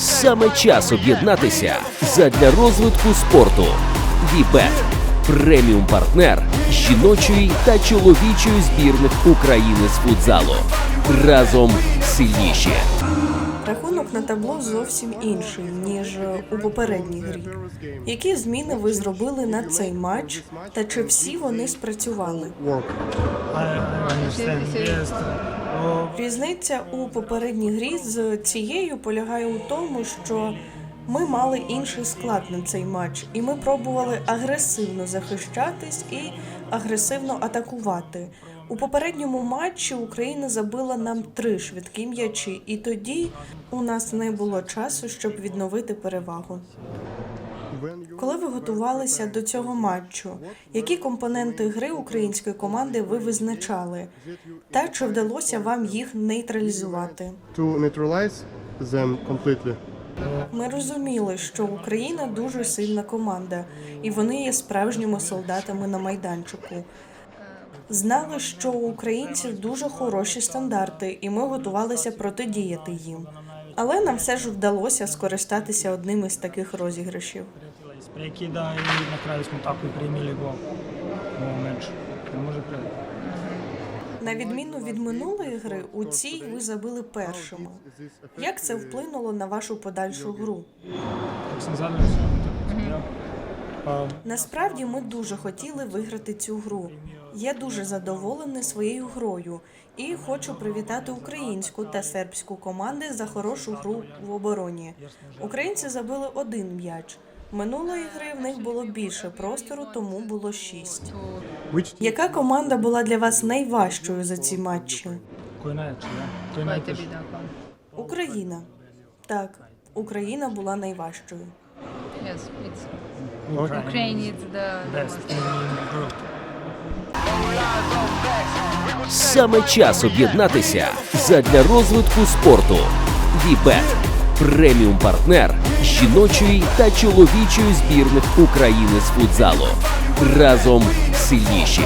Саме час об'єднатися задля розвитку спорту. Вібет преміум партнер жіночої та чоловічої збірних України з футзалу. Разом сильніші. На табло зовсім інший, ніж у попередній грі. Які зміни ви зробили на цей матч, та чи всі вони спрацювали? Різниця у попередній грі з цією полягає у тому, що ми мали інший склад на цей матч, і ми пробували агресивно захищатись і агресивно атакувати. У попередньому матчі Україна забила нам три швидкі м'ячі, і тоді у нас не було часу, щоб відновити перевагу. Коли ви готувалися до цього матчу, які компоненти гри української команди ви визначали? Та чи вдалося вам їх нейтралізувати? Ми розуміли, що Україна дуже сильна команда, і вони є справжніми солдатами на майданчику. Знали, що у українців дуже хороші стандарти, і ми готувалися протидіяти їм. Але нам все ж вдалося скористатися одним із таких розіграшів. i primili gol u ovom meču. Ne može pre. На відміну від минулої гри, у цій ви забили першими. Як це вплинуло на вашу подальшу гру? Насправді ми дуже хотіли виграти цю гру. Я дуже задоволений своєю грою і хочу привітати українську та сербську команди за хорошу гру в обороні. Українці забили один м'яч. Минулої гри в них було більше простору, тому було шість. Яка команда була для вас найважчою за ці матчі? Україна. Так, Україна була найважчою. Yes, it's Ukraine. Ukraine is the, the Best in the group. Саме час об'єднатися задля розвитку спорту. Вібет преміум партнер жіночої та чоловічої збірних України з футзалу. Разом сильніші.